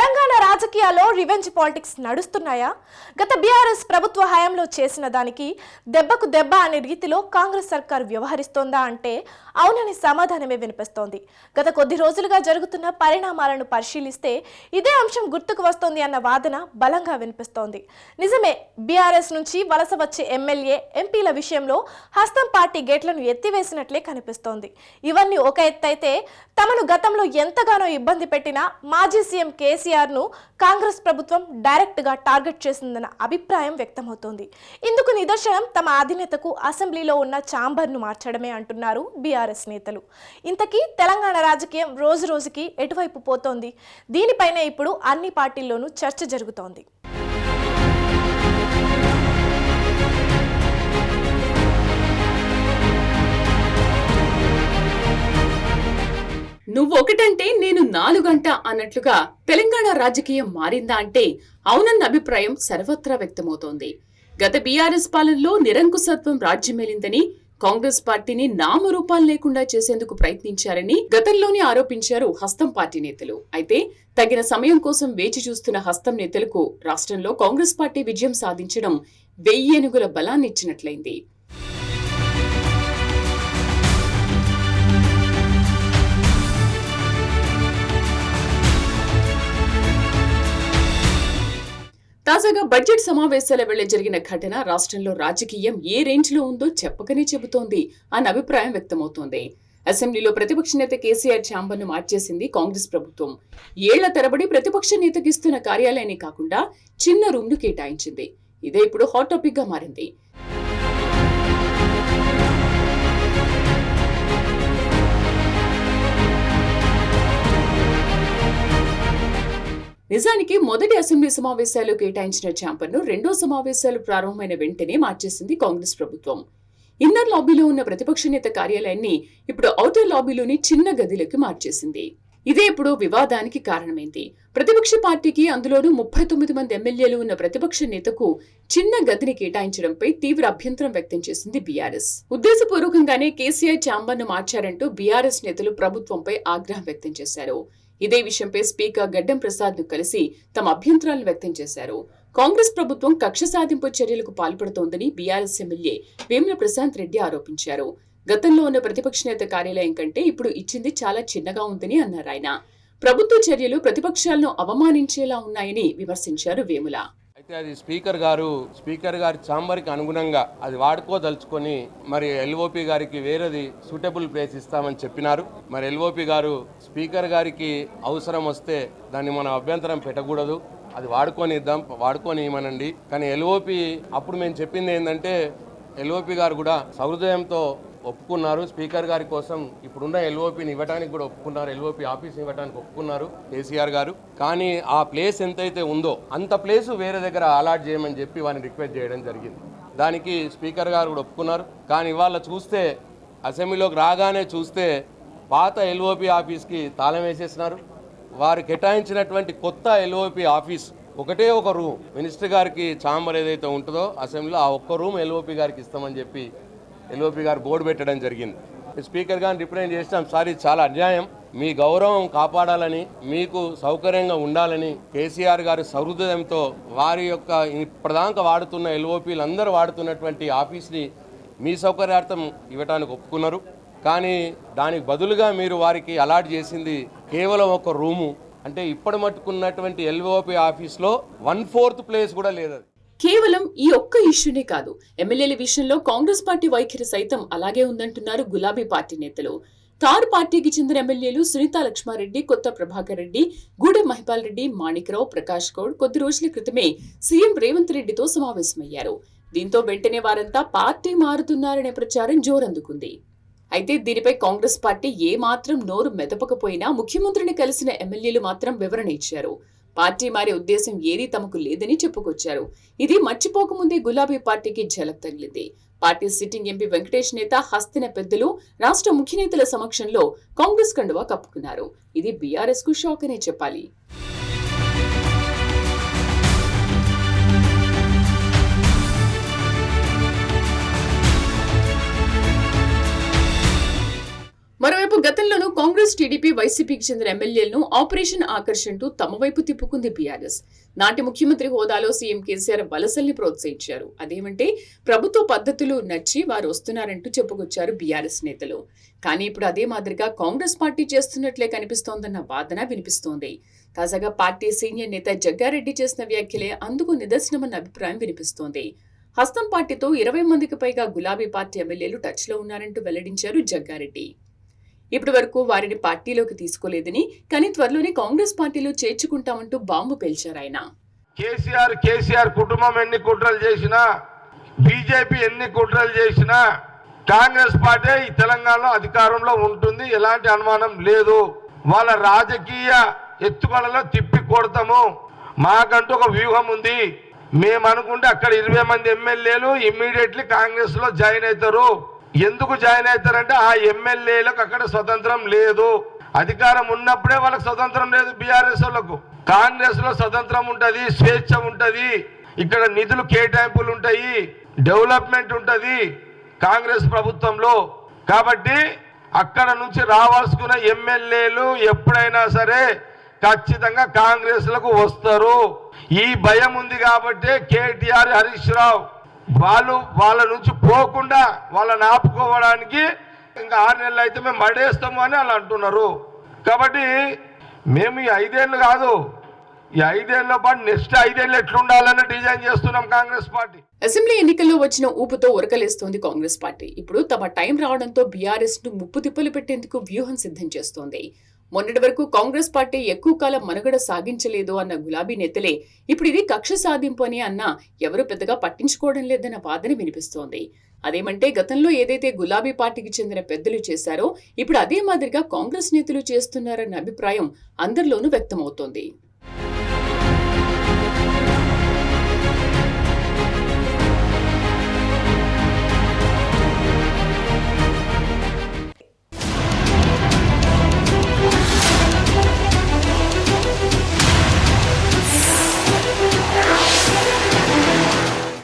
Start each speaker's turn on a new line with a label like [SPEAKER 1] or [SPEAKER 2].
[SPEAKER 1] తెలంగాణ రాజకీయాల్లో revenge politics నడుస్తున్నాయా? గత BRS ప్రభుత్వ హయాంలో చేసిన దానికి దెబ్బకు దెబ్బ అనే రీతిలో కాంగ్రెస్ సర్కార్ వ్యవహరిస్తోందా అంటే అవునని సమాధానమే వినిపిస్తోంది. గత కొద్ది రోజులుగా జరుగుతున్న పరిణామాలను పరిశీలిస్తే ఇదే అంశం గుర్తుకు వస్తోంది అన్న వాదన బలంగా వినిపిస్తోంది. నిజమే బీఆర్ఎస్ నుంచి వలస వచ్చే ఎమ్మెల్యే ఎంపీల విషయంలో హస్తం పార్టీ గేట్లను ఎత్తివేసినట్లే కనిపిస్తోంది. ఇవన్నీ ఒక ఎత్తైతే తమను గతంలో ఎంతగానో ఇబ్బంది పెట్టిన మాజీ సీఎం కేసీఆర్ను కాంగ్రెస్ ప్రభుత్వం డైరెక్ట్గా టార్గెట్ చేసిందన్న అభిప్రాయం వ్యక్తమవుతోంది. ఇందుకు నిదర్శనం తమ అధినేతకు అసెంబ్లీలో ఉన్న ఛాంబర్ను మార్చడమే అంటున్నారు బీఆర్ఎస్ నేతలు. ఇంతకీ తెలంగాణ రాజకీయం రోజు రోజుకి ఎటువైపు పోతోంది? దీనిపైన ఇప్పుడు అన్ని పార్టీల్లోనూ చర్చ జరుగుతోంది.
[SPEAKER 2] నువ్వు ఒకటంటే నేను నాలుగంట అన్నట్లుగా తెలంగాణ రాజకీయం మారిందా అంటే అవునన్న అభిప్రాయం సర్వత్రా వ్యక్తమవుతోంది. గత బీఆర్ఎస్ పాలనలో నిరంకుశత్వం రాజ్యమేలిందని కాంగ్రెస్ పార్టీని నామరూపాలు లేకుండా చేసేందుకు ప్రయత్నించారని గతంలోనే ఆరోపించారు హస్తం పార్టీ నేతలు. అయితే తగిన సమయం కోసం వేచి చూస్తున్న హస్తం నేతలకు రాష్ట్రంలో కాంగ్రెస్ పార్టీ విజయం సాధించడం వెయ్యి ఏనుగుల బలాన్నిచ్చినట్లయింది. తాజాగా బడ్జెట్ సమావేశాల వేళ జరిగిన ఘటన రాష్ట్రంలో రాజకీయం ఏ రేంజ్లో ఉందో చెప్పకనే చెబుతోంది అన్న అభిప్రాయం వ్యక్తమవుతోంది. అసెంబ్లీలో ప్రతిపక్ష నేత కేసీఆర్ ఛాంబర్ను మార్చేసింది కాంగ్రెస్ ప్రభుత్వం. ఏళ్ళ తరబడి ప్రతిపక్ష నేతకిస్తున్న కార్యాలయాన్ని కాకుండా చిన్న రూమ్ను కేటాయించింది. ఇదే ఇప్పుడు హాట్ టాపిక్గా మారింది. నిజానికి మొదటి అసెంబ్లీ సమావేశాలు కేటాయించిన ఛాంబర్ను రెండో సమావేశాలు ప్రారంభమైన వెంటనే మార్చేసింది కాంగ్రెస్ ప్రభుత్వం. ఇన్నర్ లాబీలో ఉన్న ప్రతిపక్ష నేత కార్యాలయాన్ని ఇప్పుడు ఔటర్ లాబీలోని చిన్న గదిలోకి మార్చేసింది. ఇదే ఇప్పుడు వివాదానికి కారణమైంది. ప్రతిపక్ష పార్టీకి అందులోనూ ముప్పై తొమ్మిది మంది ఎమ్మెల్యేలు ఉన్న ప్రతిపక్ష నేతకు చిన్న గదిని కేటాయించడంపై తీవ్ర అభ్యంతరం వ్యక్తం చేసింది బీఆర్ఎస్. ఉద్దేశపూర్వకంగానే కేసీఆర్ ఛాంబర్ను మార్చారంటూ బీఆర్ఎస్ నేతలు ప్రభుత్వంపై ఆగ్రహం వ్యక్తం చేశారు. ఇదే విషయంపై స్పీకర్ గడ్డం ప్రసాద్ను కలిసి తమ అభ్యంతరాలు వ్యక్తం చేశారు. కాంగ్రెస్ ప్రభుత్వం కక్ష సాధింపు చర్యలకు పాల్పడుతోందని బీఆర్ఎస్ ఎమ్మెల్యే వేముల ప్రశాంత్ రెడ్డి ఆరోపించారు. గతంలో ఉన్న ప్రతిపక్ష నేత కార్యాలయం కంటే ఇప్పుడు ఇచ్చింది చాలా చిన్నగా ఉందని అన్నారు ఆయన. ప్రభుత్వ చర్యలు ప్రతిపక్షాలను అవమానించేలా ఉన్నాయని విమర్శించారు వేముల.
[SPEAKER 3] అయితే అది స్పీకర్ గారు స్పీకర్ గారి ఛాంబర్కి అనుగుణంగా అది వాడుకోదలుచుకొని మరి ఎల్ఓపి గారికి వేరేది సూటబుల్ ప్లేస్ ఇస్తామని చెప్పినారు. మరి ఎల్ఓపి గారు స్పీకర్ గారికి అవసరం వస్తే దాన్ని మనం అభ్యంతరం పెట్టకూడదు. అది వాడుకొని ఇద్దాం వాడుకొని ఇవ్వనండి కానీ ఎల్ఓపి అప్పుడు మేము చెప్పింది ఏంటంటే ఎల్ఓపి గారు కూడా సహృదయంతో ఒప్పుకున్నారు. స్పీకర్ గారి కోసం ఇప్పుడున్న ఎల్ఓపిని ఇవ్వడానికి కూడా ఒప్పుకున్నారు. ఎల్ఓపి ఆఫీస్ ఇవ్వడానికి ఒప్పుకున్నారు. కేసీఆర్ గారు. కానీ ఆ ప్లేస్ ఎంతైతే ఉందో అంత ప్లేస్ వేరే దగ్గర అలాట్ చేయమని చెప్పి వారిని రిక్వెస్ట్ చేయడం జరిగింది. దానికి స్పీకర్ గారు కూడా ఒప్పుకున్నారు. కానీ ఇవాళ చూస్తే అసెంబ్లీలోకి రాగానే చూస్తే పాత ఎల్ఓపి ఆఫీస్కి తాళం వేసేసినారు. వారు కేటాయించినటువంటి కొత్త ఎల్ఓపి ఆఫీస్ ఒకటే ఒక రూమ్. మినిస్టర్ గారికి ఛాంబర్ ఏదైతే ఉంటుందో అసెంబ్లీలో ఆ ఒక్క రూమ్ ఎల్ఓపి గారికి ఇస్తామని చెప్పి ఎల్ఓపి గారు బోర్డు పెట్టడం జరిగింది. స్పీకర్ గారిని రిప్రజెంట్ చేసినాం. సార్ ఇది చాలా అన్యాయం. మీ గౌరవం కాపాడాలని మీకు సౌకర్యంగా ఉండాలని కేసీఆర్ గారి సహృదయంతో వారి యొక్క ఇప్పటిదాకా వాడుతున్న ఎల్ఓపీలు అందరూ వాడుతున్నటువంటి ఆఫీస్ని మీ సౌకర్యార్థం ఇవ్వడానికి ఒప్పుకున్నారు. కానీ దానికి బదులుగా మీరు వారికి అలాట్ చేసింది కేవలం ఒక రూము. అంటే ఇప్పటి మట్టుకున్నటువంటి ఎల్ఓపి ఆఫీస్లో వన్ ఫోర్త్ ప్లేస్ కూడా లేదు
[SPEAKER 2] కేవలం ఈ ఒక్క ఇష్యూనే కాదు. ఎమ్మెల్యేల విషయంలో కాంగ్రెస్ పార్టీ వైఖరి సైతం అలాగే ఉందంటున్నారు గులాబీ పార్టీ నేతలు. తారు పార్టీకి చెందిన ఎమ్మెల్యేలు సునీత లక్ష్మారెడ్డి కొత్త ప్రభాకర్ రెడ్డి గూడెం మహిపాల్ రెడ్డి మాణిక్రావు ప్రకాష్ గౌడ్ కొద్ది రోజుల క్రితమే సీఎం రేవంత్ రెడ్డితో సమావేశమయ్యారు. దీంతో వెంటనే వారంతా పార్టీ మారుతున్నారనే ప్రచారం జోరందుకుంది. అయితే దీనిపై కాంగ్రెస్ పార్టీ ఏ మాత్రం నోరు మెదపకపోయినా ముఖ్యమంత్రిని కలిసిన ఎమ్మెల్యేలు మాత్రం వివరణ ఇచ్చారు. పార్టీ మారే ఉద్దేశం ఏదీ తమకు లేదని చెప్పుకొచ్చారు. ఇది మర్చిపోకముందే గులాబీ పార్టీకి ఝలక్ తగిలింది. పార్టీ సిట్టింగ్ ఎంపీ వెంకటేష్ నేత హస్తిన పెద్దలు రాష్ట్ర ముఖ్య నేతల సమక్షంలో కాంగ్రెస్ కండువా కప్పుకున్నారు. ఇది బీఆర్ఎస్కు షాక్ అనే చెప్పాలి. మరోవైపు గతంలోనూ కాంగ్రెస్ టీడీపీ వైసీపీకి చెందిన ఎమ్మెల్యేలను ఆపరేషన్ ఆకర్షణతో తమ వైపు తిప్పుకుంది బీఆర్ఎస్. నాటి ముఖ్యమంత్రి హోదాలో సీఎం కేసీఆర్ వలసల్ని ప్రోత్సహించారు. అదేమంటే ప్రభుత్వ పద్ధతులు నచ్చి వారు వస్తున్నారంటూ చెప్పుకొచ్చారు బీఆర్ఎస్ నేతలు. కానీ ఇప్పుడు అదే మాదిరిగా కాంగ్రెస్ పార్టీ చేస్తున్నట్లే కనిపిస్తోందన్న వాదన వినిపిస్తోంది. తాజాగా పార్టీ సీనియర్ నేత జగ్గారెడ్డి చేసిన వ్యాఖ్యలే అందుకు నిదర్శనమన్న అభిప్రాయం వినిపిస్తోంది. హస్తం పార్టీతో ఇరవై మందికి పైగా గులాబీ పార్టీ ఎమ్మెల్యేలు టచ్లో ఉన్నారంటూ వెల్లడించారు జగ్గారెడ్డి. ఇప్పటి వరకు వారిని పార్టీలోకి తీసుకోలేదని కానీ త్వరలోనే కాంగ్రెస్ పార్టీలో చేర్చుకుంటామంటూ బాంబు పేల్చారు ఆయన.
[SPEAKER 4] కేసీఆర్ కేసీఆర్ కుటుంబం ఎన్ని కుట్రలు చేసినా బీజేపీ ఎన్ని కుట్రలు చేసినా కాంగ్రెస్ పార్టీ ఈ తెలంగాణలో అధికారంలో ఉంటుంది ఎలాంటి అనుమానం లేదు. వాళ్ళ రాజకీయ ఎత్తుగడలో తిప్పి కొడతాము. మాకంటూ ఒక వ్యూహం ఉంది. మేము అనుకుంటే అక్కడ ఇరవై మంది ఎమ్మెల్యేలు ఇమ్మీడియట్లీ కాంగ్రెస్లో జాయిన్ అవుతారు. ఎందుకు జాయిన్ అవుతారంటే ఆ ఎమ్మెల్యేలకు అక్కడ స్వతంత్రం లేదు. అధికారం ఉన్నప్పుడే వాళ్ళకి స్వతంత్రం లేదు బీఆర్ఎస్ వాళ్ళకు. కాంగ్రెస్లో స్వతంత్రం ఉంటది స్వేచ్ఛ ఉంటది. ఇక్కడ నిధులు కేటాయింపులు ఉంటాయి డెవలప్మెంట్ ఉంటది కాంగ్రెస్ ప్రభుత్వంలో. కాబట్టి అక్కడ నుంచి రావాల్సుకున్న ఎమ్మెల్యేలు ఎప్పుడైనా సరే ఖచ్చితంగా కాంగ్రెస్లకు వస్తారు. ఈ భయం ఉంది కాబట్టి కేటీఆర్ హరీష్ రావు వాళ్ళు వాళ్ళ నుంచి పోకుండా వాళ్ళని ఆపుకోవడానికి ఇంకా ఆరు నెలలు అయితే మేము మడేస్తాము అని వాళ్ళు అంటున్నారు. కాబట్టి మేము ఈ ఐదేళ్ళు కాదు ఈ ఐదేళ్ళ పాటు నెక్స్ట్ ఐదేళ్ళు ఎట్లుండాలని డిజైన్ చేస్తున్నాం కాంగ్రెస్ పార్టీ.
[SPEAKER 2] అసెంబ్లీ ఎన్నికల్లో వచ్చిన ఊపుతో ఉరకలేస్తోంది కాంగ్రెస్ పార్టీ. ఇప్పుడు తమ టైం రావడంతో బీఆర్ఎస్ను ముప్పు తిప్పలు పెట్టేందుకు వ్యూహం సిద్ధం చేస్తోంది. మొన్నటి వరకు కాంగ్రెస్ పార్టీ ఎక్కువ కాలం మనుగడ సాగించలేదు అన్న గులాబీ నేతలే ఇప్పుడు ఇది కక్ష సాధింపు అని అన్న ఎవరు పెద్దగా పట్టించుకోవడం లేదన్న వాదన వినిపిస్తోంది. అదేమంటే గతంలో ఏదైతే గులాబీ పార్టీకి చెందిన పెద్దలు చేశారో ఇప్పుడు అదే మాదిరిగా కాంగ్రెస్ నేతలు చేస్తున్నారన్న అభిప్రాయం అందరిలోనూ వ్యక్తమవుతోంది.